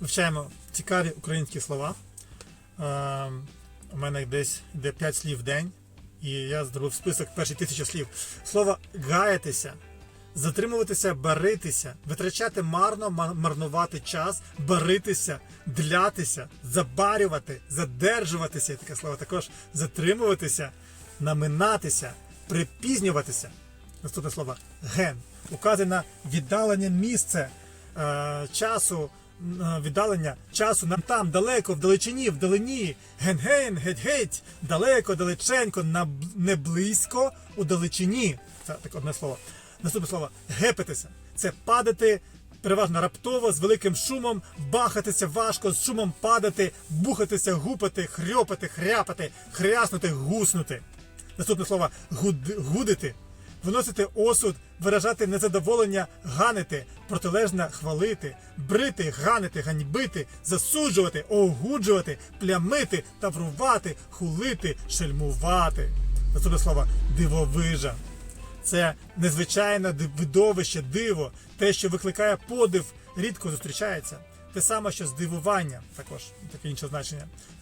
Вивчаємо цікаві українські слова. Е, у мене десь йде 5 слів в день, і я зробив список перші тисячі слів. Слово гаятися, затримуватися, баритися, витрачати марно, марнувати час, баритися, длятися, забарювати, задержуватися. Таке слово також затримуватися, наминатися, припізнюватися. Наступне слово ген. Указує на віддалене місце часу, е, віддалення часу нам там, далеко, вдалечині, вдалині, ген-ген, геть-геть, далеко, далеченько, на, не близько, у далечині. Це таке одне слово. Наступне слово гепитися. Це падати переважно раптово, з великим шумом, бахатися важко, з шумом падати, бухатися, гупати, хрьопати, хряпати, хряснути, гуснути. Наступне слово гуд, гудити, виносити осуд, виражати незадоволення, ганити, протилежне хвалити, брити, ганити, ганьбити, засуджувати, огуджувати, плямити, таврувати, хулити, шельмувати. Наступне слово дивовижа. Це незвичайне видовище, диво, те, що викликає подив, рідко зустрічається. Те саме, що здивування, також таке інше значення.